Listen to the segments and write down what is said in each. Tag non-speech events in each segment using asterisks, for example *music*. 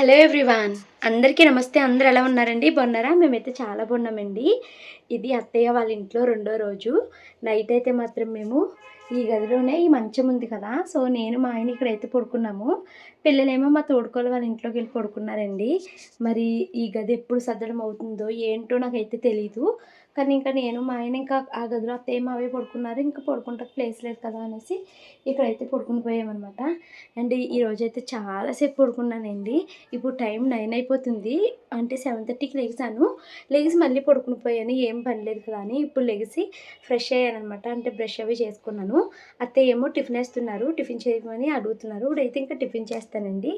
Hello everyone. అందరికీ నమస్తే. అందరు ఎలా ఉన్నారండి? బాగున్నారా? మేమైతే చాలా బాగున్నామండి. ఇది అత్తయ్య వాళ్ళ ఇంట్లో రెండో రోజు. నైట్ అయితే మాత్రం మేము ఈ గదిలోనే ఈ మంచం ఉంది కదా. సో నేను మా ఆయన ఇక్కడైతే పడుకున్నాము. పిల్లలేమో మా తోడుకోలు వాళ్ళ ఇంట్లోకి వెళ్ళి పడుకున్నారండి. మరి ఈ గది ఎప్పుడు సర్దడం అవుతుందో ఏంటో నాకైతే తెలీదు. కానీ ఇంకా నేను మా ఆయన ఇంకా ఆ గదిలో అత్తయ్య మావే పడుకున్నారు ఇంకా పడుకుంటానికి ప్లేస్ లేదు కదా అనేసి ఇక్కడైతే పడుకుని పోయామన్నమాట. అండ్ ఈరోజు అయితే చాలాసేపు పడుకున్నానండి. ఇప్పుడు టైం నైన్ అయిపోతుంది. అంటే సెవెన్ థర్టీకి లెగిసాను లెగిసి మళ్ళీ పడుకుని పోయాను. ఏం పని లేదు కదా అని ఇప్పుడు లెగిసి ఫ్రెష్ అయ్యానమాట అంటే బ్రష్ అవి చేసుకున్నాను. అత్తయ్య ఏమో టిఫిన్ వేస్తున్నారు. టిఫిన్ చేయమని అడుగుతున్నారు. ఇప్పుడైతే ఇంకా టిఫిన్ చేస్తానండి.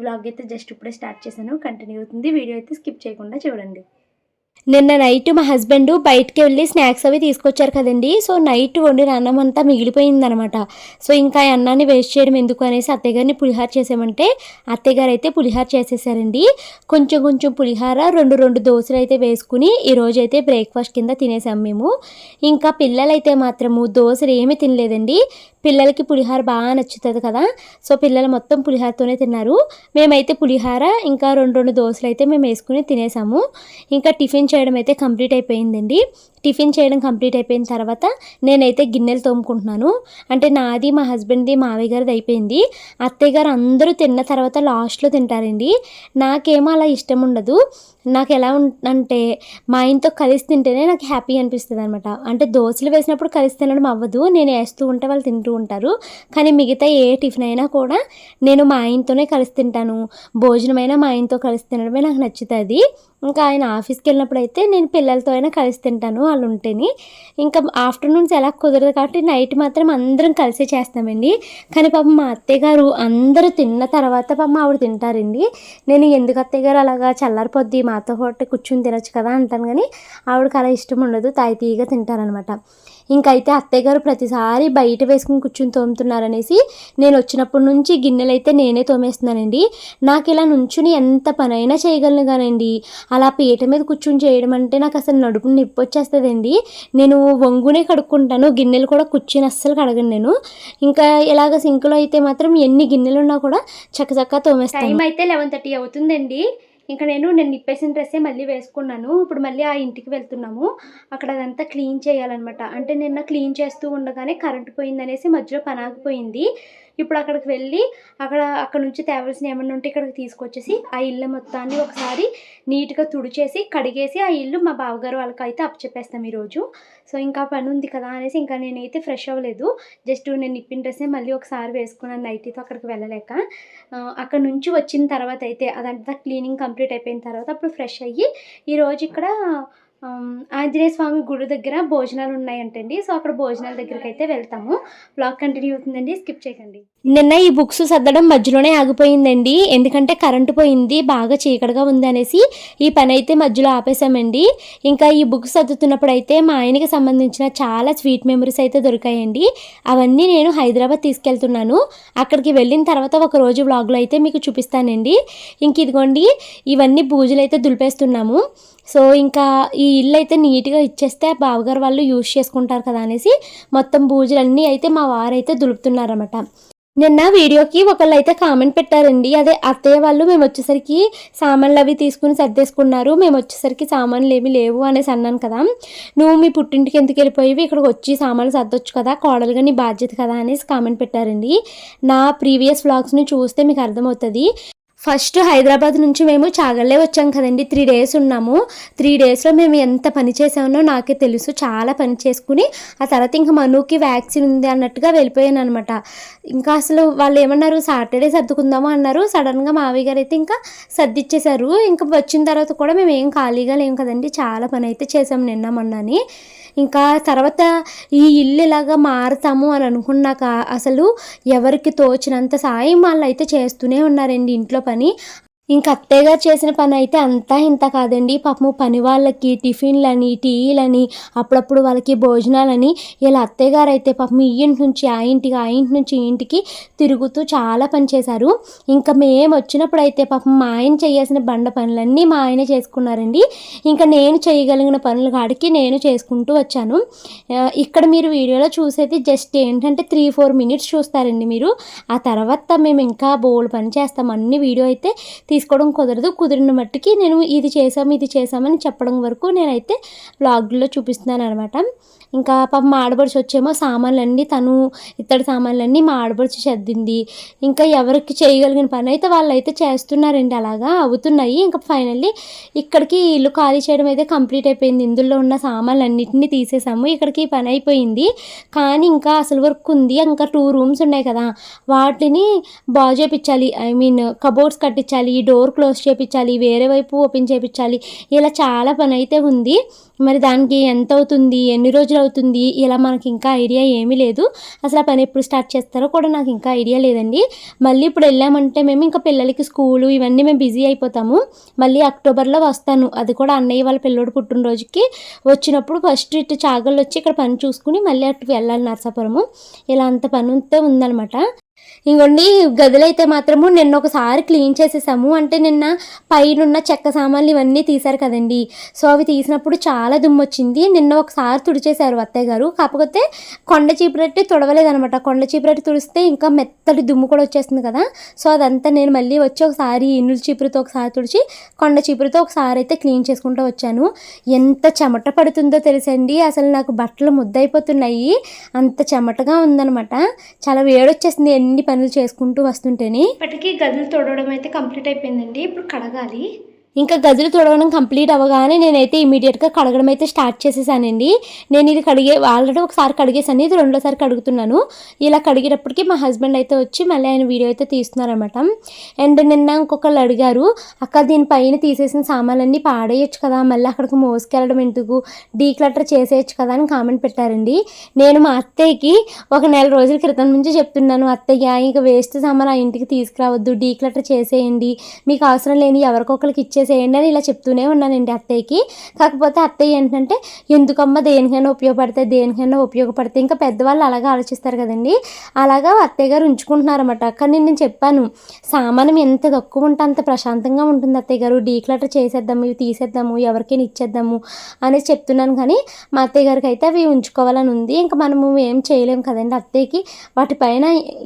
వ్లాగ్ అయితే జస్ట్ ఇప్పుడే స్టార్ట్ చేశాను. కంటిన్యూ అవుతుంది. వీడియో అయితే స్కిప్ చేయకుండా చూడండి. నిన్న నైట్ మా హస్బెండ్ బయటికి వెళ్ళి స్నాక్స్ అవి తీసుకొచ్చారు కదండి. సో నైట్ వండిన అన్నం అంతా మిగిలిపోయిందనమాట సో ఇంకా ఆ అన్నాన్ని వేస్ట్ చేయడం ఎందుకు అనేసి అత్తయ్య గారిని పులిహార చేసామంటే అత్తయ్య గారు అయితే పులిహార చేసేసారండి. కొంచెం కొంచెం పులిహార రెండు రెండు దోశలు అయితే వేసుకుని ఈరోజు అయితే బ్రేక్ఫాస్ట్ కింద తినేసాం మేము. ఇంకా పిల్లలైతే మాత్రము దోశలు ఏమీ తినలేదండి. పిల్లలకి పులిహార బాగా నచ్చుతుంది కదా? సో పిల్లలు మొత్తం పులిహారతోనే తిన్నారు. మేమైతే పులిహార ఇంకా రెండు రెండు దోశలు అయితే మేము వేసుకుని తినేసాము. ఇంకా టిఫిన్ చేయడం అయితే కంప్లీట్ అయిపోయిందండి. టిఫిన్ చేయడం కంప్లీట్ అయిపోయిన తర్వాత నేనైతే గిన్నెలు తోముకుంటున్నాను. అంటే నాది మా హస్బెండ్ది మావయ్య గారిది అయిపోయింది. అత్తయ్య గారు అందరూ తిన్న తర్వాత లాస్ట్లో తింటారండి. నాకేమో అలా ఇష్టం ఉండదు. నాకు ఎలా అంటే మా ఆయనతో కలిసి తింటేనే నాకు హ్యాపీ అనిపిస్తుంది అనమాట అంటే దోశలు వేసినప్పుడు కలిసి తినడం అవ్వదు. నేను వేస్తూ ఉంటే వాళ్ళు తింటూ ఉంటారు. కానీ మిగతా ఏ టిఫిన్ అయినా కూడా నేను మా ఆయనతోనే కలిసి తింటాను. భోజనమైనా మా ఆయనతో కలిసి తినడమే నాకు నచ్చుతుంది. ఇంకా ఆయన ఆఫీస్కి వెళ్ళినప్పుడు అయితే నేను పిల్లలతో అయినా కలిసి తింటాను వాళ్ళు ఉంటేని. ఇంకా ఆఫ్టర్నూన్స్ ఎలా కుదరదు కాబట్టి నైట్ మాత్రం అందరం కలిసే చేస్తామండి. కానీ పాపం మా అత్తయ్య గారు అందరూ తిన్న తర్వాత పాపం ఆవిడ తింటారండి. నేను ఎందుకు అత్తయ్య గారు అలాగా చల్లారిపోద్ది మాతో పాటు కూర్చుని తినచ్చు కదా అంటాను కానీ ఆవిడకి అలా ఇష్టం ఉండదు. తాయితీగా తింటారనమాట ఇంకైతే అత్తయ్య గారు ప్రతిసారి బయట వేసుకుని కూర్చుని తోముతున్నారనేసి నేను వచ్చినప్పటి నుంచి గిన్నెలు అయితే నేనే తోమేస్తున్నానండి. నాకు ఇలా నుంచుని ఎంత పనైనా చేయగలను కానండి అలా పీట మీద కూర్చుని చేయడం అంటే నాకు అసలు నడుపు నొప్పి వచ్చేస్తుందండి. నేను వంగునే కడుక్కుంటాను గిన్నెలు కూడా కూర్చుని అస్సలు కడగను నేను. ఇంకా ఇలాగ సింక్లో అయితే మాత్రం ఎన్ని గిన్నెలు ఉన్నా కూడా చక్కచక్క తోమేస్తాను. టైం అయితే లెవెన్ థర్టీ అవుతుందండి. ఇంకా నేను నేను నిప్పేసిన డ్రెస్సే మళ్ళీ వేసుకున్నాను. ఇప్పుడు మళ్ళీ ఆ ఇంటికి వెళ్తున్నాము. అక్కడ అదంతా క్లీన్ చేయాలన్నమాట. అంటే నిన్న క్లీన్ చేస్తూ ఉండగానే కరెంట్ పోయిందనేసి మధ్యలో పనాగిపోయింది ఇప్పుడు అక్కడికి వెళ్ళి అక్కడ అక్కడ నుంచి తేవలసిన ఏమన్నా ఉంటే ఇక్కడికి తీసుకొచ్చేసి ఆ ఇల్లు మొత్తాన్ని ఒకసారి నీట్గా తుడిచేసి కడిగేసి ఆ ఇల్లు మా బావగారు వాళ్ళకి అయితే అప్పచెప్పేస్తాం ఈరోజు. సో ఇంకా పని ఉంది కదా అనేసి ఇంకా నేనైతే ఫ్రెష్ అవ్వలేదు. జస్ట్ నేను నిప్పిన డ్రెస్సే మళ్ళీ ఒకసారి వేసుకున్నాను నైటీతో అక్కడికి వెళ్ళలేక. అక్కడ నుంచి వచ్చిన తర్వాత అయితే అదంతా క్లీనింగ్ కంప్లీట్ అయిపోయిన తర్వాత అప్పుడు ఫ్రెష్ అయ్యి ఈరోజు ఇక్కడ ఆంజనేయ స్వామి గుడి దగ్గర భోజనాలు ఉన్నాయంటండి. సో అక్కడ భోజనాల దగ్గరికి అయితే వెళ్తాము. బ్లాగ్ కంటిన్యూ అవుతుందండి. స్కిప్ చేయకండి. నిన్న ఈ బుక్స్ సర్దడం మధ్యలోనే ఆగిపోయిందండి. ఎందుకంటే కరెంటు పోయింది బాగా చీకటిగా ఉంది అనేసి ఈ పని అయితే మధ్యలో ఆపేసామండి ఇంకా ఈ బుక్స్ సర్దుతున్నప్పుడు అయితే మా ఆయనకి సంబంధించిన చాలా స్వీట్ మెమరీస్ అయితే దొరికాయండి. అవన్నీ నేను హైదరాబాద్ తీసుకెళ్తున్నాను. అక్కడికి వెళ్ళిన తర్వాత ఒక రోజు వ్లాగ్లో అయితే మీకు చూపిస్తానండి. ఇంక ఇదిగోండి ఇవన్నీ బూజులు అయితే దులిపేస్తున్నాము. సో ఇంకా ఈ ఇల్లు అయితే నీట్గా ఇచ్చేస్తే బావగారు వాళ్ళు యూజ్ చేసుకుంటారు కదా అనేసి మొత్తం బూజులన్నీ అయితే మా వారైతే దులుపుతున్నారన్నమాట. నిన్న వీడియోకి ఒకళ్ళు అయితే కామెంట్ పెట్టారండి. అదే అత్తయ్య వాళ్ళు మేము వచ్చేసరికి సామాన్లు అవి తీసుకుని సర్దేసుకున్నారు. మేము వచ్చేసరికి సామాన్లు ఏమీ లేవు అనేసి అన్నాను కదా. నువ్వు మీ పుట్టింటికి ఎందుకు వెళ్ళిపోయి ఇక్కడికి వచ్చి సామాన్లు సర్దొచ్చు కదా. కోడలుగా నీ బాధ్యత కదా అనేసి కామెంట్ పెట్టారండి. నా ప్రీవియస్ వ్లాగ్స్ని చూస్తే మీకు అర్థమవుతుంది. ఫస్ట్ హైదరాబాద్ నుంచి మేము చాగళ్ళే వచ్చాం కదండి. త్రీ డేస్ ఉన్నాము. త్రీ డేస్లో మేము ఎంత పని చేసామో నాకే తెలుసు. చాలా పని చేసుకుని ఆ తర్వాత ఇంకా మనుకి వ్యాక్సిన్ ఉంది అన్నట్టుగా వెళ్ళిపోయాను అనమాట ఇంకా అసలు వాళ్ళు ఏమన్నారు? సాటర్డే సర్దుకుందాము అన్నారు. సడన్గా మావి గారు అయితే ఇంకా సర్దిచ్చేశారు. ఇంకా వచ్చిన తర్వాత కూడా మేము ఏం ఖాళీగా లేము కదండి. చాలా పని అయితే చేసాం నిన్న మొన్నని. ఇంకా తర్వాత ఈ ఇల్లు ఇలాగా మారుతాము అని అనుకున్నాక అసలు ఎవరికి తోచినంత సాయం వాళ్ళు అయితే చేస్తూనే ఉన్నారండి ఇంట్లో పని. ఇంకా అత్తయ్యగారు చేసిన పని అయితే అంతా ఇంత కాదండి. పాపము పని వాళ్ళకి టిఫిన్లని టీలని అప్పుడప్పుడు వాళ్ళకి భోజనాలని ఇలా అత్తయ్య గారు అయితే పాపం ఈ ఇంటి నుంచి ఆ ఇంటికి ఆ ఇంటి నుంచి ఈ ఇంటికి తిరుగుతూ చాలా పని చేశారు. ఇంకా మేము వచ్చినప్పుడు అయితే పాపం మా ఆయన చేయాల్సిన బండ పనులన్నీ మా ఆయన చేసుకున్నారండి. ఇంకా నేను చేయగలిగిన పనులు కాడికి నేను చేసుకుంటూ వచ్చాను. ఇక్కడ మీరు వీడియోలో చూసేది జస్ట్ ఏంటంటే త్రీ ఫోర్ మినిట్స్ చూస్తారండి మీరు. ఆ తర్వాత మేము ఇంకా బోల్ పని చేస్తాం. అన్ని వీడియో అయితే తీసుకోవడం కుదరదు. కుదిరిన మట్టుకి నేను ఇది చేసాము ఇది చేసామని చెప్పడం వరకు నేనైతే బ్లాగ్లో చూపిస్తున్నాను అనమాట ఇంకా పాప మా ఆడపడుచు వచ్చేమో సామాన్లన్నీ తను ఇత్తడి సామాన్లన్నీ మా ఆడపడుచు సర్దింది. ఇంకా ఎవరికి చేయగలిగిన పని అయితే వాళ్ళు అయితే చేస్తున్నారండి. అలాగా అవుతున్నాయి. ఇంకా ఫైనల్లీ ఇక్కడికి ఇల్లు ఖాళీ చేయడం అయితే కంప్లీట్ అయిపోయింది. ఇందులో ఉన్న సామాన్లు అన్నింటినీ తీసేసాము. ఇక్కడికి పని అయిపోయింది. కానీ ఇంకా అసలు వర్క్ ఉంది. ఇంకా టూ రూమ్స్ ఉన్నాయి కదా. వాటిని బాగు చేపించాలి ఐ మీన్ కబోర్డ్స్ కట్టించాలి. డోర్ క్లోజ్ చేయించాలి వేరే వైపు ఓపెన్ చేపించాలి ఇలా చాలా పని అయితే ఉంది. మరి దానికి ఎంత అవుతుంది ఎన్ని రోజులు అవుతుంది ఇలా మనకి ఇంకా ఐడియా ఏమీ లేదు. అసలు ఆ పని ఎప్పుడు స్టార్ట్ చేస్తారో కూడా నాకు ఇంకా ఐడియా లేదండి. మళ్ళీ ఇప్పుడు వెళ్ళామంటే మేము ఇంకా పిల్లలకి స్కూలు ఇవన్నీ మేము బిజీ అయిపోతాము. మళ్ళీ అక్టోబర్లో వస్తాను. అది కూడా అన్నయ్య వాళ్ళ పిల్లోడు పుట్టినరోజుకి. వచ్చినప్పుడు ఫస్ట్ ఇటు చాగళ్ళు వచ్చి ఇక్కడ పని చూసుకుని మళ్ళీ అటు వెళ్ళాలి నర్సాపురము. ఇలా అంత పని అంతా ఉందన్నమాట. ఇంకోండి గదులు అయితే మాత్రము నిన్న ఒకసారి క్లీన్ చేసేసాము. అంటే నిన్న పైనున్న చెక్క సామాన్లు ఇవన్నీ తీశారు కదండి. సో అవి తీసినప్పుడు చాలా దుమ్ము వచ్చింది నిన్న ఒకసారి తుడిచేశారు అత్తయ్య గారు. కాకపోతే కొండ చీపురెట్టి తుడవలేదనమాట. కొండ చీపురెట్టి తుడిస్తే ఇంకా మెత్తటి దుమ్ము కూడా వచ్చేస్తుంది కదా. సో అదంతా నేను మళ్ళీ వచ్చి ఒకసారి ఇన్నుల చీపురుతో ఒకసారి తుడిచి కొండ చీపురుతో ఒకసారి అయితే క్లీన్ చేసుకుంటూ వచ్చాను. ఎంత చెమట పడుతుందో తెలుసండి. అసలు నాకు బట్టలు ముద్దయిపోతున్నాయి. అంత చెమటగా ఉందనమాట. చాలా వేడొచ్చేసింది. ఎన్ని పనులు చేసుకుంటూ వస్తుంటేనే ఇప్పటికీ గదులు తోడడం అయితే కంప్లీట్ అయిపోయిందండి. ఇప్పుడు కడగాలి. ఇంకా గదులు తుడవడం కంప్లీట్ అవ్వగానే నేనైతే ఇమీడియట్గా కడగడం అయితే స్టార్ట్ చేసేసానండి. నేను ఇది కడిగే ఆల్రెడీ ఒకసారి కడిగేసాను ఇది రెండోసారి కడుగుతున్నాను. ఇలా కడిగేటప్పటికి మా హస్బెండ్ అయితే వచ్చి మళ్ళీ ఆయన వీడియో అయితే తీస్తున్నారనమాట అండ్ నిన్న ఇంకొకళ్ళు అడిగారు అక్క దీనిపైన తీసేసిన సామాన్లన్నీ పాడేయచ్చు కదా మళ్ళీ అక్కడికి మోసుకెళ్ళడం ఎందుకు? డీక్లటర్ చేసేయచ్చు కదా అని కామెంట్ పెట్టారండి. నేను మా అత్తయ్యకి ఒక నెల రోజుల క్రితం నుంచి చెప్తున్నాను అత్తయ్య ఇంకా వేస్ట్ సామాన్ ఆ ఇంటికి తీసుకురావద్దు డీక్లటర్ చేసేయండి. మీకు అవసరం లేని ఎవరికొకరికి ఇచ్చేసేయండి అని ఇలా చెప్తూనే ఉన్నానండి అత్తయ్యకి. కాకపోతే అత్తయ్య ఏంటంటే ఎందుకమ్మా దేనికైనా ఉపయోగపడతాయి దేనికైనా ఉపయోగపడతాయి ఇంకా పెద్దవాళ్ళు అలాగే ఆలోచిస్తారు కదండి. అలాగా అత్తయ్య గారు ఉంచుకుంటున్నారన్నమాట. కానీ నేను చెప్పాను సామానం ఎంత తక్కువ ఉంటే అంత ప్రశాంతంగా ఉంటుంది అత్తయ్య గారు. డీక్లటర్ చేసేద్దాము ఇవి తీసేద్దాము ఎవరికైనా ఇచ్చేద్దాము అనేసి చెప్తున్నాను. కానీ మా అత్తయ్య గారికి అయితే అవి ఉంచుకోవాలని ఉంది. ఇంకా మనము ఏం చేయలేము కదండి అత్తయ్యకి. వాటిపైన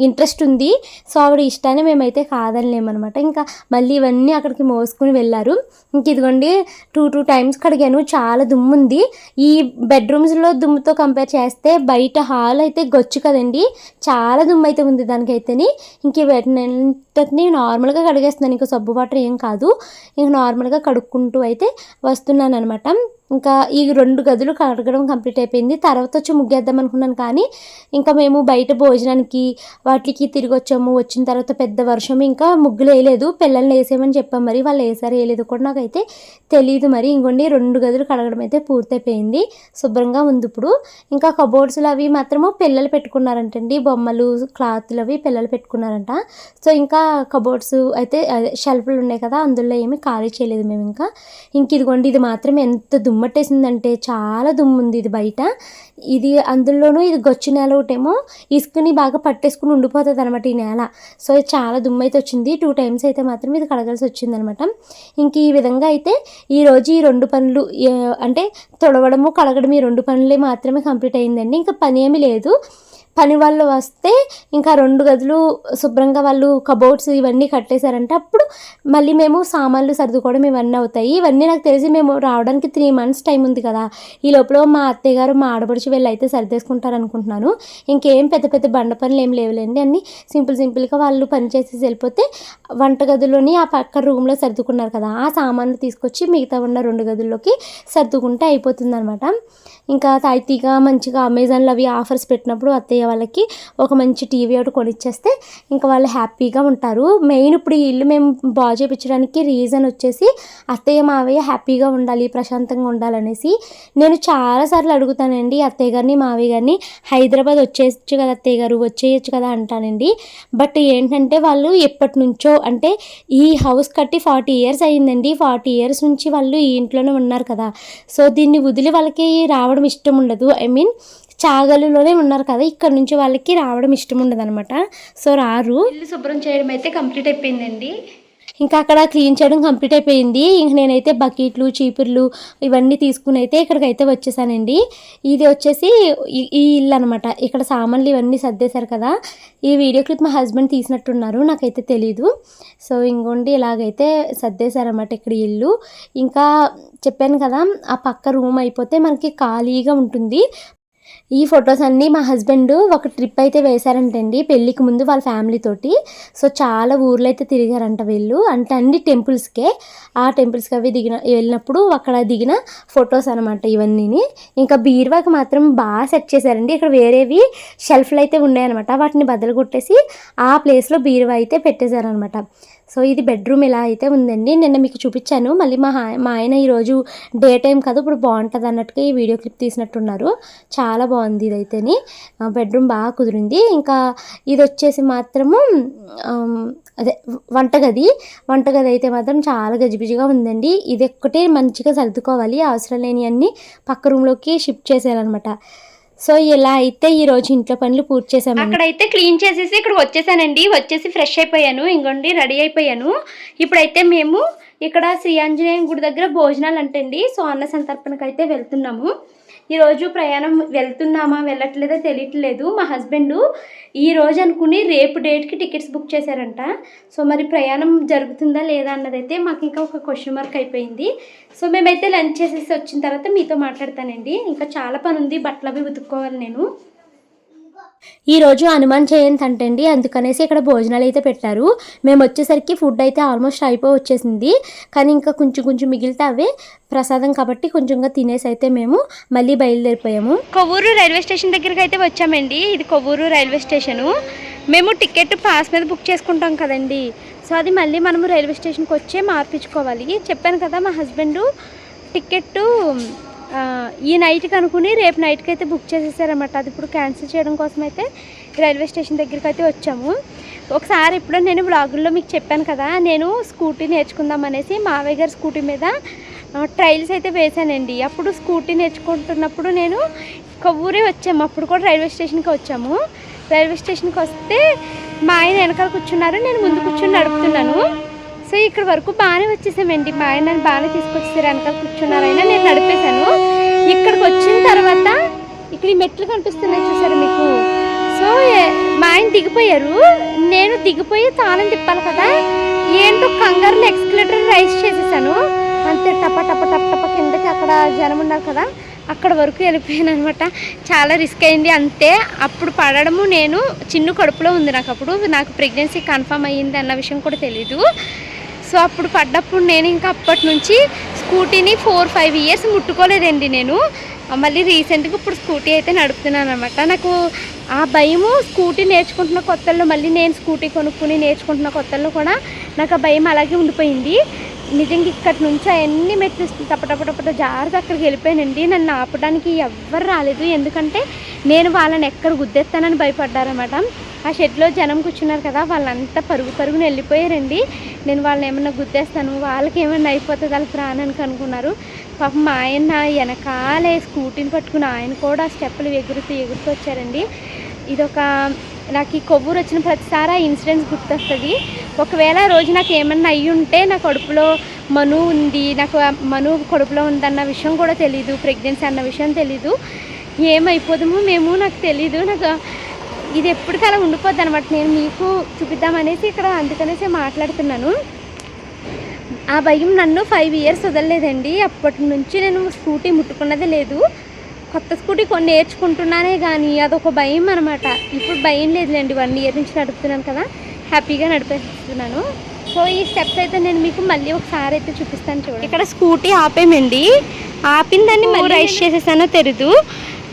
ఇంట్రెస్ట్ ఉంది. సో ఆవిడ ఇష్టాన్ని మేమైతే కాదనిలేమన్నమాట. ఇంకా మళ్ళీ ఇవన్నీ అక్కడికి మోసుకుని అన్నారు ఇంక ఇదిగోండి టూ టూ టైమ్స్ కడిగాను. చాలా దుమ్ము ఉంది ఈ బెడ్రూమ్స్లో దుమ్ముతో కంపేర్ చేస్తే బయట హాల్ అయితే గొచ్చు కదండి. చాలా దుమ్ము అయితే ఉంది దానికైతేని. ఇంక వీటిని నార్మల్గా కడిగేస్తున్నాను. ఇంకా సబ్బు వాటర్ ఏం కాదు. ఇంక నార్మల్గా కడుక్కుంటూ అయితే వస్తున్నాను అనమాట ఇంకా ఈ రెండు గదులు కడగడం కంప్లీట్ అయిపోయింది. తర్వాత వచ్చి ముగ్గేద్దాం అనుకున్నాను కానీ ఇంకా మేము బయట భోజనానికి వాటికి తిరిగి వచ్చాము. వచ్చిన తర్వాత పెద్ద వర్షం ఇంకా ముగ్గులు వేయలేదు. పిల్లల్ని వేసేయమని చెప్పాం మరి. వాళ్ళు వేసారు వేయలేదు కూడా నాకైతే తెలియదు మరి. ఇంకొండి రెండు గదులు కడగడం అయితే పూర్తయిపోయింది. శుభ్రంగా ఉంది ఇప్పుడు. ఇంకా కబోర్డ్స్లు అవి మాత్రము పిల్లలు పెట్టుకున్నారంటండి. బొమ్మలు క్లాత్లు అవి పిల్లలు పెట్టుకున్నారంట. సో ఇంకా కబోర్డ్స్ అయితే అదే షెల్ఫ్లు ఉన్నాయి కదా అందులో ఏమీ ఖాళీ చేయలేదు మేము ఇంకా. ఇంక ఇదిగోండి ఇది మాత్రం ఎంత దుమ్ము దుమ్మట్టేసిందంటే చాలా దుమ్ము ఉంది ఇది బయట. ఇది అందులోనూ ఇది గొచ్చు నేల ఒకటేమో ఇసుకని బాగా పట్టేసుకుని ఉండిపోతుంది అనమాట ఈ నేల. సో చాలా దుమ్ము అయితే వచ్చింది టూ టైమ్స్ అయితే మాత్రం ఇది కడగాల్సి వచ్చింది అనమాట ఇంక ఈ విధంగా అయితే ఈరోజు ఈ రెండు పనులు అంటే తొడవడము కడగడం ఈ రెండు పనులే మాత్రమే కంప్లీట్ అయిందండి ఇంకా పని ఏమీ లేదు. పని వాళ్ళు వస్తే ఇంకా రెండు గదులు శుభ్రంగా వాళ్ళు కబోర్డ్స్ ఇవన్నీ కట్టేశారంటే అప్పుడు మళ్ళీ మేము సామాన్లు సర్దుకోవడం ఇవన్నీ అవుతాయి. ఇవన్నీ నాకు తెలిసి మేము రావడానికి త్రీ మంత్స్ టైం ఉంది కదా. ఈ లోపల మా అత్తయ్య గారు మా ఆడపడిచి వెళ్ళి అయితే సర్దేసుకుంటారు అనుకుంటున్నాను. ఇంకేం పెద్ద పెద్ద బండ పనులు ఏం లేవులేండి. అన్ని సింపుల్ సింపుల్గా వాళ్ళు పని చేసేసి వెళ్ళిపోతే వంటగదిలోని ఆ పక్క రూమ్లో సర్దుకున్నారు కదా. ఆ సామాన్లు తీసుకొచ్చి మిగతా ఉన్న రెండు గదుల్లోకి సర్దుకుంటే అయిపోతుంది అనమాట ఇంకా తాయితీగా మంచిగా అమెజాన్లో అవి ఆఫర్స్ పెట్టినప్పుడు అత్తయ్య వాళ్ళకి ఒక మంచి టీవీ ఒకటి కొనిచ్చేస్తే ఇంకా వాళ్ళు హ్యాపీగా ఉంటారు. మెయిన్ ఇప్పుడు ఈ ఇల్లు మేము బాగు చేయించడానికి రీజన్ వచ్చేసి అత్తయ్య మావయ్య హ్యాపీగా ఉండాలి ప్రశాంతంగా ఉండాలనేసి. నేను చాలాసార్లు అడుగుతానండి అత్తయ్య గారిని మావయ్య గారిని హైదరాబాద్ వచ్చేయచ్చు కదా అత్తయ్య గారు వచ్చేయచ్చు కదా అంటానండి. బట్ ఏంటంటే వాళ్ళు ఎప్పటి నుంచో అంటే ఈ హౌస్ కట్టి ఫార్టీ ఇయర్స్ అయ్యిందండి ఫార్టీ ఇయర్స్ నుంచి వాళ్ళు ఈ ఇంట్లోనే ఉన్నారు కదా. సో దీన్ని వదిలి వాళ్ళకి రావడం ఇష్టం ఉండదు. ఐ మీన్ చాగలులోనే ఉన్నారు కదా ఇక్కడ నుంచి వాళ్ళకి రావడం ఇష్టం ఉండదు అనమాట సో రారు. ఇల్లు శుభ్రం చేయడం అయితే కంప్లీట్ అయిపోయిందండి. ఇంకా అక్కడ క్లీన్ చేయడం కంప్లీట్ అయిపోయింది. ఇంక నేనైతే బకెట్లు చీపుర్లు ఇవన్నీ తీసుకుని అయితే ఇక్కడికైతే వచ్చేసానండి. ఇది వచ్చేసి ఈ- ఇల్లు అనమాట ఇక్కడ సామాన్లు ఇవన్నీ సర్దేశారు కదా. ఈ వీడియో క్లిప్ మా హస్బెండ్ తీసినట్టున్నారు నాకైతే తెలీదు. సో ఇంకోండి ఇలాగైతే సర్దేశారన్నమాట ఇక్కడ ఇల్లు. ఇంకా చెప్పాను కదా ఆ పక్క రూమ్ అయిపోతే మనకి ఖాళీగా ఉంటుంది. ఈ ఫొటోస్ అన్నీ మా హస్బెండ్ ఒక ట్రిప్ అయితే వేశారంటండి పెళ్ళికి ముందు వాళ్ళ ఫ్యామిలీ తోటి. సో చాలా ఊర్లు అయితే తిరిగారంట వీళ్ళు. అంటే అన్ని టెంపుల్స్కే ఆ టెంపుల్స్కి అవి దిగిన వెళ్ళినప్పుడు అక్కడ దిగిన ఫొటోస్ అనమాట ఇవన్నీని. ఇంకా బీరువాకి మాత్రం బాగా సెట్ చేశారండి. ఇక్కడ వేరేవి షెల్ఫ్లు అయితే ఉన్నాయన్నమాట. వాటిని బదులు కొట్టేసి ఆ ప్లేస్లో బీరువా అయితే పెట్టేశారనమాట సో ఇది బెడ్రూమ్ ఇలా అయితే ఉందండి. నిన్న మీకు చూపించాను. మళ్ళీ మా మా ఆయన ఈరోజు డే టైం కదా ఇప్పుడు బాగుంటుంది అన్నట్టుగా ఈ వీడియో క్లిప్ తీసినట్టున్నారు. చాలా బాగుంది ఇదైతేని. ఆ, బెడ్రూమ్ బాగా కుదిరింది. ఇంకా ఇది వచ్చేసి మాత్రము అదే వంటగది. వంటగది అయితే మాత్రం చాలా గజిబిజిగా ఉందండి. ఇది ఒక్కటే మంచిగా సర్దుకోవాలి. అవసరం లేని అన్నీ పక్క రూమ్లోకి షిఫ్ట్ చేసేయాలన్నమాట. సో ఇలా అయితే ఈ రోజు ఇంట్లో పనులు పూర్తి చేసాము అక్కడైతే క్లీన్ చేసేసి ఇక్కడ వచ్చేసానండి. వచ్చేసి ఫ్రెష్ అయిపోయాను. ఇంకోండి రెడీ అయిపోయాను. ఇప్పుడైతే మేము ఇక్కడ శ్రీ ఆంజనేయం గుడి దగ్గర భోజనాలు అంటండి. సో అన్న సంతర్పణకు అయితే వెళ్తున్నాము. ఈరోజు ప్రయాణం వెళ్తున్నామా వెళ్ళట్లేదో తెలియట్లేదు. మా హస్బెండ్ ఈ రోజు అనుకుని రేపు డేట్కి టికెట్స్ బుక్ చేశారంట. సో మరి ప్రయాణం జరుగుతుందా లేదా అన్నదైతే మాకు ఇంకా ఒక క్వశ్చన్ మార్క్ అయిపోయింది. సో మేమైతే లంచ్ చేసేసి వచ్చిన తర్వాత మీతో మాట్లాడతానండి. ఇంకా చాలా పని ఉంది బట్టలు అవి ఉతుక్కోవాలి నేను. ఈరోజు హనుమాన్ జయంతి అంటండి. అందుకనేసి ఇక్కడ భోజనాలు అయితే పెట్టారు. మేము వచ్చేసరికి ఫుడ్ అయితే ఆల్మోస్ట్ అయిపోయి వచ్చేసింది. కానీ ఇంకా కొంచెం కొంచెం మిగిలితే అవే ప్రసాదం కాబట్టి కొంచెంగా తినేసి అయితే మేము మళ్ళీ బయలుదేరిపోయాము. కొవ్వూరు రైల్వే స్టేషన్ దగ్గరికి అయితే వచ్చామండి. ఇది కొవ్వూరు రైల్వే స్టేషను. మేము టికెట్ పాస్ మీద బుక్ చేసుకుంటాం కదండి. సో అది మళ్ళీ మనము రైల్వే స్టేషన్కి వచ్చే మార్పించుకోవాలి. చెప్పాను కదా మా హస్బెండ్ టికెట్ ఈ నైట్కి అనుకుని రేపు నైట్కి అయితే బుక్ చేసేసారన్నమాట. అది ఇప్పుడు క్యాన్సిల్ చేయడం కోసం అయితే రైల్వే స్టేషన్ దగ్గరికి అయితే వచ్చాము. ఒకసారి ఇప్పుడు నేను బ్లాగుల్లో మీకు చెప్పాను కదా నేను స్కూటీ నేర్చుకుందాం అనేసి మావయ్య గారి స్కూటీ మీద ట్రైల్స్ అయితే వేశానండి. అప్పుడు స్కూటీ నేర్చుకుంటున్నప్పుడు నేను కొవ్వూరే వచ్చాము. అప్పుడు కూడా రైల్వే స్టేషన్కి వచ్చాము. రైల్వే స్టేషన్కి వస్తే మా ఆయన వెనకాల కూర్చున్నారు. నేను ముందు కూర్చొని నడుపుతున్నాను. సో ఇక్కడ వరకు బాగానే వచ్చేసామండి. మా ఆయన నన్ను బాగానే తీసుకొచ్చేసారు. వెనకాల కూర్చున్నారైనా నేను నడిపేశాను. ఇక్కడికి వచ్చిన తర్వాత ఇక్కడ ఈ మెట్లు కనిపిస్తున్నాయి చూసారు మీకు? సో మా ఆయన దిగిపోయారు. నేను దిగిపోయి తాళం తిప్పాలి కదా. ఏంటో కంగారులో ఎక్స్కలేటర్ రైస్ చేసేసాను. అంతే టప టప టప టప కిందకి అక్కడ జనం ఉన్నారు కదా. అక్కడ వరకు వెళ్ళిపోయాను అనమాట. చాలా రిస్క్ అయింది. అంతే అప్పుడు పడడము నేను చిన్న కడుపులో ఉంది నాకు అప్పుడు. నాకు ప్రెగ్నెన్సీ కన్ఫర్మ్ అయ్యింది అన్న విషయం కూడా తెలీదు. సో అప్పుడు పడ్డప్పుడు నేను ఇంకా అప్పటి నుంచి స్కూటీని ఫోర్ ఫైవ్ ఇయర్స్ ముట్టుకోలేదండి నేను. మళ్ళీ రీసెంట్గా ఇప్పుడు స్కూటీ అయితే నడుపుతున్నాను అనమాట నాకు ఆ భయము స్కూటీ నేర్చుకుంటున్న కొత్తల్లో మళ్ళీ నేను స్కూటీ కొనుక్కుని నేర్చుకుంటున్న కొత్తల్లో కూడా నాకు ఆ భయం అలాగే ఉండిపోయింది. నిజంగా ఇక్కడి నుంచి అవన్నీ మెట్లు టప జాగ్రత్త అక్కడికి వెళ్ళిపోయానండి. నన్ను ఆపడానికి ఎవ్వరు రాలేదు. ఎందుకంటే నేను వాళ్ళని ఎక్కడ గుద్దేస్తానని భయపడ్డారన్నమాట. ఆ షెడ్లో జనం కూర్చున్నారు కదా వాళ్ళంతా పరుగు పరుగుని వెళ్ళిపోయారండి. నేను వాళ్ళని ఏమన్నా గుద్దేస్తాను వాళ్ళకి ఏమన్నా అయిపోతుంది వాళ్ళ ప్రాణానికి అనుకున్నారు పాపం మా ఆయన వెనకాలే స్కూటీని పట్టుకుని ఆయన కూడా స్టెప్పులు ఎగురుతూ ఎగురుతూ వచ్చారండి. ఇదొక నాకు ఈ కొవ్వూరు వచ్చిన ప్రతిసారి ఆ ఇన్సిడెంట్స్ గుర్తొస్తుంది. ఒకవేళ రోజు నాకు ఏమన్నా అయ్యి ఉంటే నా కడుపులో మను ఉంది నాకు మను కడుపులో ఉందన్న విషయం కూడా తెలీదు ప్రెగ్నెన్సీ అన్న విషయం తెలీదు. ఏమైపోదామో మేము నాకు తెలీదు నాకు ఇది ఎప్పటికీ అలా ఉండిపోద్ది అనమాట నేను మీకు చూపిద్దామనేసి ఇక్కడ అందుకనేసి మాట్లాడుతున్నాను. ఆ భయం నన్ను ఫైవ్ ఇయర్స్ వదలలేదండి. అప్పటి నుంచి నేను స్కూటీ ముట్టుకున్నదే లేదు. కొత్త స్కూటీ కొన్ని నేర్చుకుంటున్నానే కానీ అదొక భయం అనమాట ఇప్పుడు భయం లేదులేండి. వన్ ఇయర్ నుంచి నడుపుతున్నాను కదా. హ్యాపీగా నడిపేస్తున్నాను. సో ఈ స్టెప్స్ అయితే నేను మీకు మళ్ళీ ఒకసారి అయితే చూపిస్తాను చూడండి. ఇక్కడ స్కూటీ ఆపేమండి. ఆపిందని మళ్ళీ రైస్ చేసేసానో తెలీదు.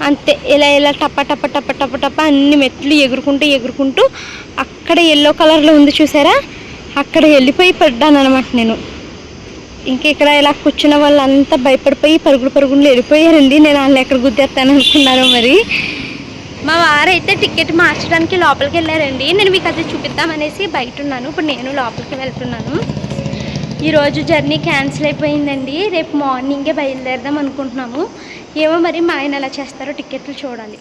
అంతే. ఇలా ఇలా టప టప టప టప టప అన్ని మెట్లు ఎగురుకుంటూ ఎగురుకుంటూ అక్కడ ఎల్లో కలర్లో ఉంది చూసారా? అక్కడ వెళ్ళిపోయి పడ్డాను అనమాట నేను. ఇంక ఇక్కడ ఇలా కూర్చున్న వాళ్ళంతా భయపడిపోయి పరుగులు పరుగులు వెళ్ళిపోయారండి. నేను వాళ్ళని ఎక్కడ గుద్దేస్తాను అనుకున్నారో మరి. మా వారైతే టికెట్ మార్చడానికి లోపలికి వెళ్ళారండి. నేను మీకు అది చూపిద్దామనేసి బయట ఉన్నాను. ఇప్పుడు నేను లోపలికి వెళ్తున్నాను. ఈరోజు జర్నీ క్యాన్సిల్ అయిపోయిందండి. రేపు మార్నింగే బయలుదేరదాం అనుకుంటున్నాము. ఏమో మరి మా ఆయన ఎలా చేస్తారో టికెట్లు చూడాలి.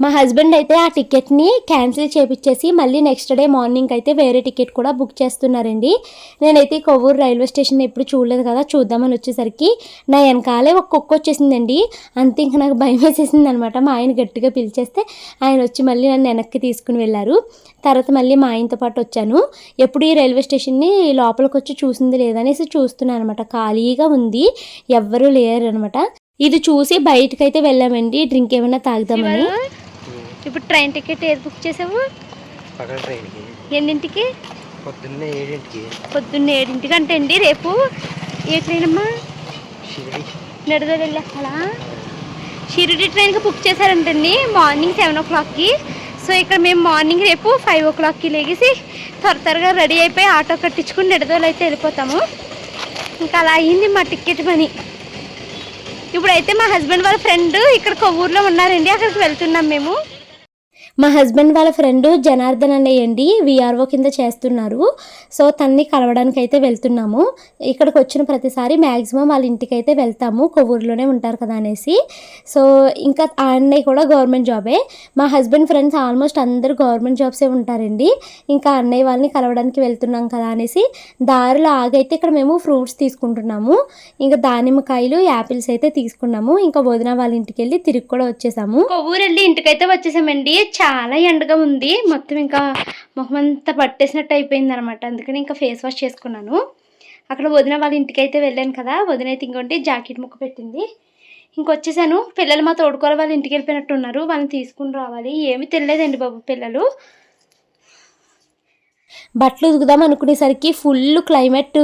మా హస్బెండ్ అయితే ఆ టికెట్ని క్యాన్సిల్ చేపించేసి మళ్ళీ నెక్స్ట్ డే మార్నింగ్ అయితే వేరే టికెట్ కూడా బుక్ చేస్తున్నారండి. నేనైతే కొవ్వూరు రైల్వే స్టేషన్ ఎప్పుడు చూడలేదు కదా చూద్దామని వచ్చేసరికి నా వెనకాలే ఒక కుక్క వచ్చేసిందండి. అంతే ఇంకా నాకు భయం వేసేసింది అనమాట మా ఆయన గట్టిగా పిలిచేస్తే ఆయన వచ్చి మళ్ళీ నన్ను వెనక్కి తీసుకుని వెళ్ళారు. తర్వాత మళ్ళీ మా ఆయనతో పాటు వచ్చాను. ఎప్పుడు ఈ రైల్వే స్టేషన్ని లోపలికి వచ్చి చూసింది లేదనేసి చూస్తున్నాను అనమాట ఖాళీగా ఉంది. ఎవ్వరూ లేరు అనమాట ఇది చూసి బయటకైతే వెళ్ళామండి. డ్రింక్ ఏమైనా తాగుదామని. ఇప్పుడు ట్రైన్ టికెట్ ఏది బుక్ చేసావు? ఎన్నింటికి? పొద్దున్నే ఏడింటికి. పొద్దున్న ఏడింటికి అంటే అండి రేపు? ఏ ట్రైన్ అమ్మా? షిరిడి. నడుదల వెళ్ళాలా షిరిడి ట్రైన్కి బుక్ చేశారంటండి మార్నింగ్ సెవెన్ ఓ క్లాక్కి. సో ఇక్కడ మేము మార్నింగ్ రేపు ఫైవ్ ఓ క్లాక్కి లేగేసి త్వర త్వరగా రెడీ అయిపోయి ఆటో కట్టించుకుని నిడదోలు అయితే వెళ్ళిపోతాము. ఇంకా అలా అయ్యింది మా టికెట్ పని ఇప్పుడైతే మా హస్బెండ్ వాళ్ళ ఫ్రెండ్ ఇక్కడ కొవ్వూరులో ఉన్నారండి. అక్కడికి వెళ్తున్నాం మేము. మా హస్బెండ్ వాళ్ళ ఫ్రెండ్ జనార్దన్ అన్నయ్య అండి విఆర్ఓ కింద చేస్తున్నారు. సో తన్ని కలవడానికి అయితే వెళ్తున్నాము. ఇక్కడికి వచ్చిన ప్రతిసారి మ్యాక్సిమం వాళ్ళ ఇంటికి అయితే వెళ్తాము. కొవ్వూరులోనే ఉంటారు కదా అనేసి. సో ఇంకా అన్నయ్య కూడా గవర్నమెంట్ జాబే. మా హస్బెండ్ ఫ్రెండ్స్ ఆల్మోస్ట్ అందరూ గవర్నమెంట్ జాబ్సే ఉంటారండి. ఇంకా అన్నయ్య వాళ్ళని కలవడానికి వెళ్తున్నాం కదా అనేసి దారిలో ఆగైతే ఇక్కడ మేము ఫ్రూట్స్ తీసుకుంటున్నాము. ఇంకా దానిమ్మకాయలు యాపిల్స్ అయితే తీసుకున్నాము. ఇంకా వదిన వాళ్ళ ఇంటికి వెళ్ళి తిరిగి కూడా వచ్చేసాము. కొవ్వూరు వెళ్ళి ఇంటికైతే వచ్చేసామండి. చాలా ఎండగా ఉంది. మొత్తం ఇంకా మొహం అంతా పట్టేసినట్టు అయిపోయింది అనమాట అందుకని ఇంకా ఫేస్ వాష్ చేసుకున్నాను. అక్కడ వదిన వాళ్ళ ఇంటికి అయితే వెళ్ళాను కదా. వదిన అయితే ఇంకోటి జాకెట్ ముక్క పెట్టింది. ఇంకొచ్చేసాను. పిల్లలు మా తోడుకోవాలి వాళ్ళ ఇంటికి వెళ్ళిపోయినట్టు ఉన్నారు వాళ్ళని తీసుకుని రావాలి. ఏమీ తెలియలేదండి బాబు పిల్లలు. బట్టలు ఉతుకుదాం అనుకునేసరికి ఫుల్ క్లైమేట్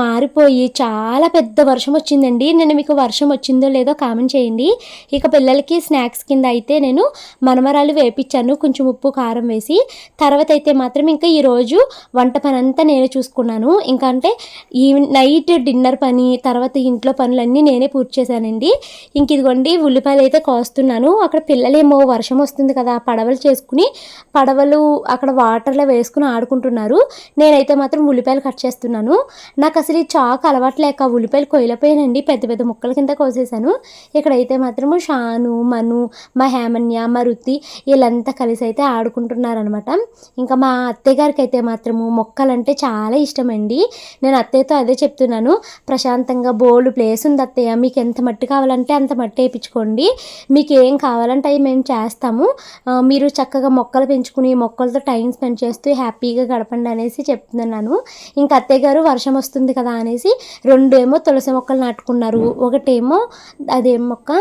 మారిపోయి చాలా పెద్ద వర్షం వచ్చిందండి. నేను మీకు వర్షం వచ్చిందో లేదో కామెంట్ చేయండి. ఇక పిల్లలకి స్నాక్స్ కింద అయితే నేను మనమరాలు వేపించాను కొంచెం ఉప్పు కారం వేసి. తర్వాత అయితే మాత్రం ఇంకా ఈరోజు వంట పని అంతా నేనే చూసుకున్నాను. ఇంకా అంటే ఈ నైట్ డిన్నర్ పని తర్వాత ఇంట్లో పనులన్నీ నేనే పూర్తి చేశానండి. ఇంక ఇదిగోండి ఉల్లిపాయలు అయితే కోస్తున్నాను. అక్కడ పిల్లలేమో వర్షం వస్తుంది కదా పడవలు చేసుకుని పడవలు అక్కడ వాటర్లో వేసుకుని ఆడుకుంటున్నారు. నేనైతే మాత్రం ఉల్లిపాయలు కట్ చేస్తున్నాను. నాకు అసలు ఈ చాకు అలవాటు లేక ఉల్లిపాయలు కొయ్యలపోయానండి పెద్ద పెద్ద ముక్కల కింద కోసేసాను ఇక్కడైతే మాత్రము షాను మను మా హేమన్య మా రుతి వీళ్ళంతా కలిసి అయితే ఆడుకుంటున్నారనమాట ఇంకా మా అత్తయ్య గారికి అయితే మాత్రము మొక్కలంటే చాలా ఇష్టమండి. నేను అత్తయ్యతో అదే చెప్తున్నాను. ప్రశాంతంగా బోల్డ్ ప్లేస్ ఉంది అత్తయ్య. మీకు ఎంత మట్టి కావాలంటే అంత మట్టి వేయించుకోండి. మీకు ఏం కావాలంటే అవి మేము చేస్తాము. మీరు చక్కగా మొక్కలు పెంచుకుని మొక్కలతో టైం స్పెండ్ చేస్తూ హ్యాపీగా గడపండి అనేసి చెప్తున్నాను. ఇంకా అత్తయ్య గారు వర్షం వస్తుంది కదా అనేసి రెండేమో తులసి మొక్కలు నాటుకున్నారు. ఒకటేమో అదేం మొక్క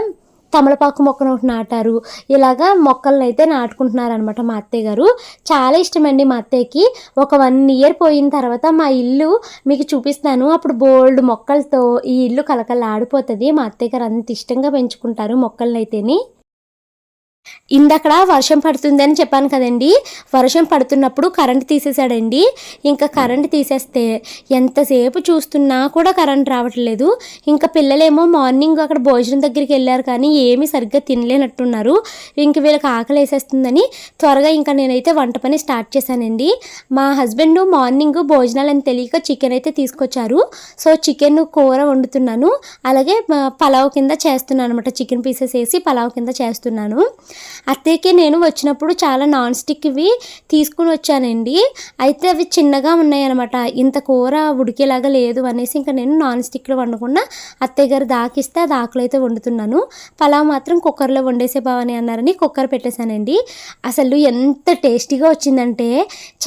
తమలపాకు మొక్కను ఒకటి నాటారు. ఇలాగా మొక్కలను అయితే నాటుకుంటున్నారు అనమాట మా అత్తయ్య గారు. చాలా ఇష్టమండి మా అత్తయ్యకి. ఒక వన్ ఇయర్ పోయిన తర్వాత మా ఇల్లు మీకు చూపిస్తాను. అప్పుడు బోల్డ్ మొక్కలతో ఈ ఇల్లు కలకల ఆడిపోతుంది మా అత్తయ్య గారు అంత ఇష్టంగా పెంచుకుంటారు మొక్కలను అయితేని ఇందక్కడ వర్షం పడుతుందని చెప్పాను కదండి. వర్షం పడుతున్నప్పుడు కరెంట్ తీసేసాడండి ఇంకా కరెంట్ తీసేస్తే ఎంతసేపు చూస్తున్నా కూడా కరెంట్ రావట్లేదు. ఇంకా పిల్లలేమో మార్నింగ్ అక్కడ భోజనం దగ్గరికి వెళ్ళారు కానీ ఏమీ సరిగ్గా తినలేనట్టున్నారు. ఇంక వీళ్ళకి ఆకలి వేసేస్తుందని త్వరగా ఇంకా నేనైతే వంట పని స్టార్ట్ చేశానండి. మా హస్బెండ్ మార్నింగ్ భోజనాలు అని తెలియక చికెన్ అయితే తీసుకొచ్చారు. సో చికెన్ కూర వండుతున్నాను. అలాగే పలావ్ కింద చేస్తున్నాను అనమాట చికెన్ పీసెస్ వేసి పలావ్ కింద చేస్తున్నాను. అత్తయ్యకి నేను వచ్చినప్పుడు చాలా నాన్ స్టిక్వి తీసుకుని వచ్చానండి. అయితే అవి చిన్నగా ఉన్నాయన్నమాట. ఇంత కూర ఉడికేలాగా లేదు అనేసి ఇంకా నేను నాన్ స్టిక్లో వండకుండా అత్తయ్య గారు దాకిస్తే అది ఆకులు అయితే వండుతున్నాను. పలావ్ మాత్రం కుక్కర్లో వండేసే బావని అన్నారని కుక్కర్ పెట్టేశానండి. అసలు ఎంత టేస్టీగా వచ్చిందంటే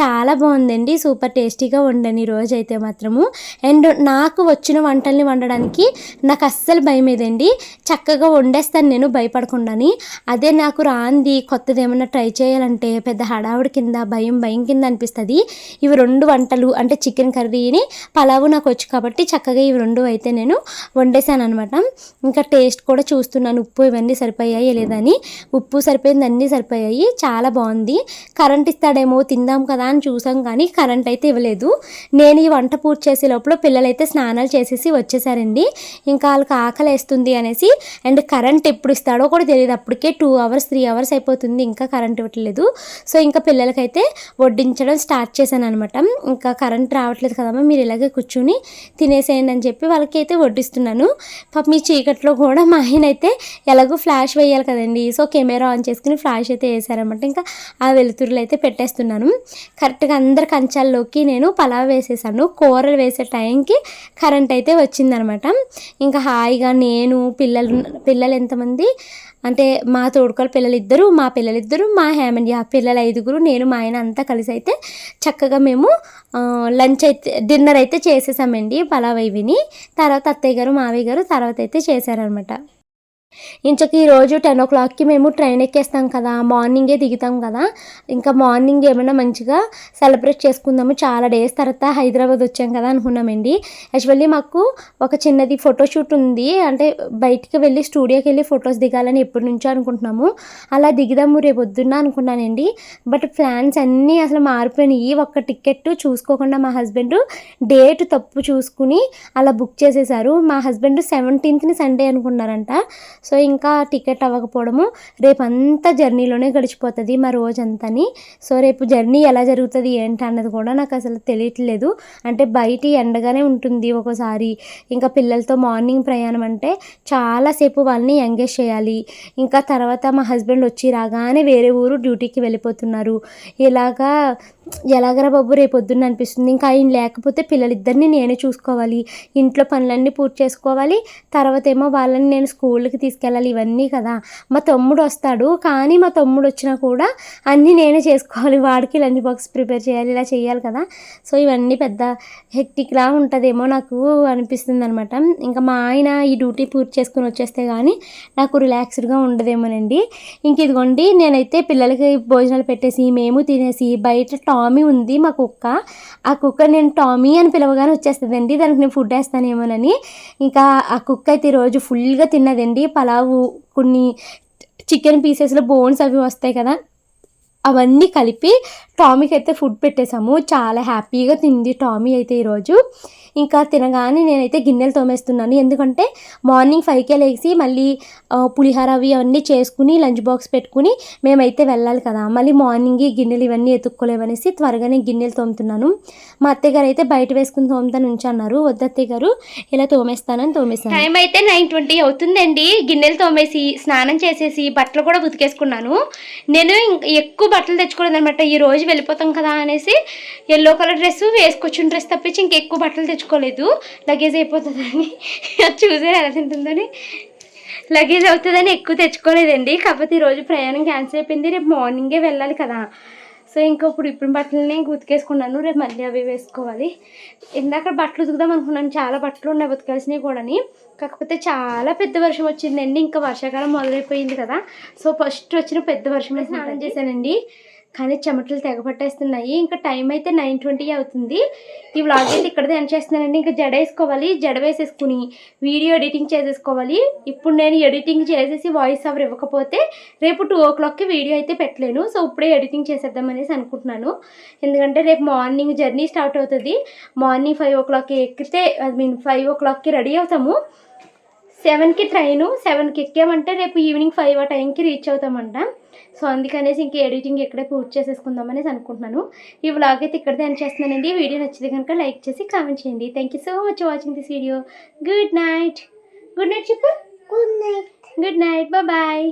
చాలా బాగుందండి. సూపర్ టేస్టీగా వండాను ఈ అయితే మాత్రము. అండ్ నాకు వచ్చిన వంటల్ని వండడానికి నాకు అస్సలు భయం ఏదండి చక్కగా వండేస్తాను నేను భయపడకుండాని. అదే నాకు రాంది కొత్తది ఏమన్నా ట్రై చేయాలంటే పెద్ద హడావుడి కింద భయం భయం కింద అనిపిస్తుంది. ఇవి రెండు వంటలు అంటే చికెన్ కర్రీని పలావు నాకు వచ్చు కాబట్టి చక్కగా ఇవి రెండు అయితే నేను వండేసాను అనమాట ఇంకా టేస్ట్ కూడా చూస్తున్నాను ఉప్పు ఇవన్నీ సరిపోయాయి లేదని ఉప్పు సరిపోయింది అన్నీ సరిపోయాయి చాలా బాగుంది. కరెంట్ ఇస్తాడేమో తిందాం కదా అని చూసాం కానీ కరెంట్ అయితే ఇవ్వలేదు. నేను ఈ వంట పూర్తి చేసే లోపల పిల్లలైతే స్నానాలు చేసేసి వచ్చేసారండి. ఇంకా వాళ్ళకి ఆకలి వేస్తుంది అనేసి అండ్ కరెంట్ ఎప్పుడు ఇస్తాడో కూడా తెలియదు. అప్పటికే టూ అవర్స్ త్రీ అవర్స్ అయిపోతుంది ఇంకా కరెంట్ ఇవ్వట్లేదు. సో ఇంకా పిల్లలకైతే వడ్డించడం స్టార్ట్ చేశాను అనమాట ఇంకా కరెంట్ రావట్లేదు కదమ్మా మీరు ఇలాగే కూర్చుని తినేసేయండి అని చెప్పి వాళ్ళకి అయితే వడ్డిస్తున్నాను. పాప మీ చీకట్లో కూడా మా ఆయన అయితే ఎలాగో ఫ్లాష్ వేయాలి కదండి. సో కెమెరా ఆన్ చేసుకుని ఫ్లాష్ అయితే వేసారనమాట ఇంకా ఆ వెలుతురులు అయితే పెట్టేస్తున్నాను. కరెక్ట్గా అందరి కంచాల్లోకి నేను పలావ్ వేసేసాను. కూరలు వేసే టైంకి కరెంట్ అయితే వచ్చిందనమాట ఇంకా హాయిగా నేను పిల్లలు పిల్లలు ఎంతమంది అంటే మా తోడుకోలు పిల్లలిద్దరూ మా పిల్లలిద్దరూ మా హేమండ్ ఆ పిల్లలు ఐదుగురు నేను మా ఆయన అంతా కలిసి అయితే చక్కగా మేము లంచ్ అయితే డిన్నర్ అయితే చేసేసామండి పలావ్ ఇవిని తర్వాత అత్తయ్య గారు మావయ్య గారు తర్వాత అయితే చేశారనమాట ఇంచకి ఈరోజు టెన్ ఓ క్లాక్కి మేము ట్రైన్ ఎక్కేస్తాం కదా మార్నింగే దిగుతాం కదా. ఇంకా మార్నింగ్ ఏమైనా మంచిగా సెలబ్రేట్ చేసుకుందాము. చాలా డేస్ తర్వాత హైదరాబాద్ వచ్చాం కదా అనుకున్నామండి. యాక్చువల్లీ మాకు ఒక చిన్నది ఫోటోషూట్ ఉంది. అంటే బయటికి వెళ్ళి స్టూడియోకి వెళ్ళి ఫొటోస్ దిగాలని ఎప్పటి నుంచో అనుకుంటున్నాము. అలా దిగుదాము రేపు పొద్దున్న అనుకున్నానండి. బట్ ప్లాన్స్ అన్నీ అసలు మారిపోయినాయి. ఒక్క టికెట్ చూసుకోకుండా మా హస్బెండ్ డేట్ తప్పు చూసుకుని అలా బుక్ చేసేసారు. మా హస్బెండ్ సెవెంటీన్త్ని సండే అనుకున్నారంట. సో ఇంకా టికెట్ అవ్వకపోవడము రేపు అంతా జర్నీలోనే గడిచిపోతుంది మా రోజంతని. సో రేపు జర్నీ ఎలా జరుగుతుంది ఏంటి అన్నది కూడా నాకు అసలు తెలియట్లేదు. అంటే బయట ఎండగానే ఉంటుంది ఒక్కోసారి. ఇంకా పిల్లలతో మార్నింగ్ ప్రయాణం అంటే చాలాసేపు వాళ్ళని ఎంగేజ్ చేయాలి. ఇంకా తర్వాత మా హస్బెండ్ వచ్చి రాగానే వేరే ఊరు డ్యూటీకి వెళ్ళిపోతున్నారు. ఇలాగా ఎలాగరా బాబు రేపొద్దున్న అనిపిస్తుంది. ఇంకా ఆయన లేకపోతే పిల్లలిద్దరిని నేనే చూసుకోవాలి. ఇంట్లో పనులన్నీ పూర్తి చేసుకోవాలి. తర్వాత ఏమో వాళ్ళని నేను స్కూల్కి తీసుకెళ్ళాలి. ఇవన్నీ కదా. మా తమ్ముడు వస్తాడు. కానీ మా తమ్ముడు వచ్చినా కూడా అన్నీ నేనే చేసుకోవాలి. వాడికి లంచ్ బాక్స్ ప్రిపేర్ చేయాలి. ఇలా చేయాలి కదా. సో ఇవన్నీ పెద్ద హెక్టిక్లా ఉంటుందేమో నాకు అనిపిస్తుంది అనమాట ఇంకా మా ఆయన ఈ డ్యూటీ పూర్తి చేసుకుని వచ్చేస్తే కానీ నాకు రిలాక్స్డ్గా ఉండదేమోనండి. ఇంక ఇదిగోండి నేనైతే పిల్లలకి భోజనాలు పెట్టేసి మేము తినేసి బయట టామీ ఉంది మా కుక్క. ఆ కుక్క నేను టామీ అని పిలవగానే వచ్చేస్తుందండి. దానికి నేను ఫుడ్ వేస్తానేమోనని. ఇంకా ఆ కుక్క అయితే ఈరోజు ఫుల్గా తిన్నదండి. పలావు కొన్ని చికెన్ పీసెస్లో బోన్స్ అవి వస్తాయి కదా. అవన్నీ కలిపి టామీకి అయితే ఫుడ్ పెట్టేశాము. చాలా హ్యాపీగా తింది టామీ అయితే ఈరోజు. ఇంకా తినగానే నేనైతే గిన్నెలు తోమేస్తున్నాను. ఎందుకంటే మార్నింగ్ ఫైవ్కే లేచి మళ్ళీ పులిహోర అవి అవన్నీ చేసుకుని లంచ్ బాక్స్ పెట్టుకుని మేమైతే వెళ్ళాలి కదా. మళ్ళీ మార్నింగ్ గిన్నెలు ఇవన్నీ ఎత్తుక్కోలేవనేసి త్వరగానే గిన్నెలు తోముతున్నాను. మా అత్తయ్య గారు అయితే బయట వేసుకుని తోముతాను ఉంచన్నారు వద్దత్తయ్య అత్తయ్య గారు ఇలా తోమేస్తానని తోమేస్తాను టైం అయితే నైన్ ట్వంటీ అవుతుందండి. గిన్నెలు తోమేసి స్నానం చేసేసి బట్టలు కూడా ఉతికేసుకున్నాను. నేను ఎక్కువ బట్టలు తెచ్చుకోలేదు అనమాట ఈ రోజు వెళ్ళిపోతాం కదా అనేసి ఎల్లో కలర్ డ్రెస్ వేసుకొచ్చిన డ్రెస్ తప్పించి ఇంకెక్కువ బట్టలు తెచ్చుకోలేదు. లగేజ్ అయిపోతుందని. *laughs* అది చూసారు ఎలా తింటుందని? లగేజ్ అవుతుందని ఎక్కువ తెచ్చుకోలేదండి. కాకపోతే ఈరోజు ప్రయాణం క్యాన్సిల్ అయిపోయింది. రేపు మార్నింగే వెళ్ళాలి కదా. సో ఇంకా ఇప్పుడు ఇప్పుడు బట్టలని ఉతికేసుకున్నాను రేపు మళ్ళీ అవి వేసుకోవాలి. ఇందాక బట్టలు ఉతుకుదాం అనుకున్నాను. చాలా బట్టలు ఉన్నాయి ఉతకాల్సినవి కూడాని. కాకపోతే చాలా పెద్ద వర్షం వచ్చిందండి. ఇంకా వర్షాకాలం మొదలైపోయింది కదా. సో ఫస్ట్ వచ్చిన పెద్ద వర్షం స్నానం చేశానండి. కానీ చెమటలు తెగపట్టేస్తున్నాయి ఇంకా టైం అయితే నైన్ ట్వంటీ అవుతుంది. ఈ వ్లాగ్ అయితే ఇక్కడ ఎండ్ చేస్తున్నానండి. ఇంకా జడ వేసుకోవాలి. జడ వేసేసుకుని వీడియో ఎడిటింగ్ చేసేసుకోవాలి. ఇప్పుడు నేను ఎడిటింగ్ చేసేసి వాయిస్ ఓవర్ ఇవ్వకపోతే రేపు టూ ఓ క్లాక్కి వీడియో అయితే పెట్టలేను. సో ఇప్పుడే ఎడిటింగ్ చేసేద్దాం అనేసి అనుకుంటున్నాను. ఎందుకంటే రేపు మార్నింగ్ జర్నీ స్టార్ట్ అవుతుంది. మార్నింగ్ ఫైవ్ ఓ క్లాక్కి ఎక్కితే ఐ మీన్ ఫైవ్ ఓ క్లాక్కి రెడీ అవుతాము. సెవెన్కి ట్రైను సెవెన్కి ఎక్కామంటే రేపు ఈవినింగ్ ఫైవ్ ఆ టైంకి రీచ్ అవుతామంట. సో అందుకనేసి ఇంక ఎడిటింగ్ ఇక్కడే పూర్తి చేసేసుకుందాం అనేసి అనుకుంటున్నాను. ఈ వ్లాగ్ అయితే ఇక్కడ ఎండ్ చేస్తున్నానండి. వీడియో నచ్చితే కనుక లైక్ చేసి కామెంట్ చేయండి. Thank you so much watching this video good night good night చెప్పు good night good night bye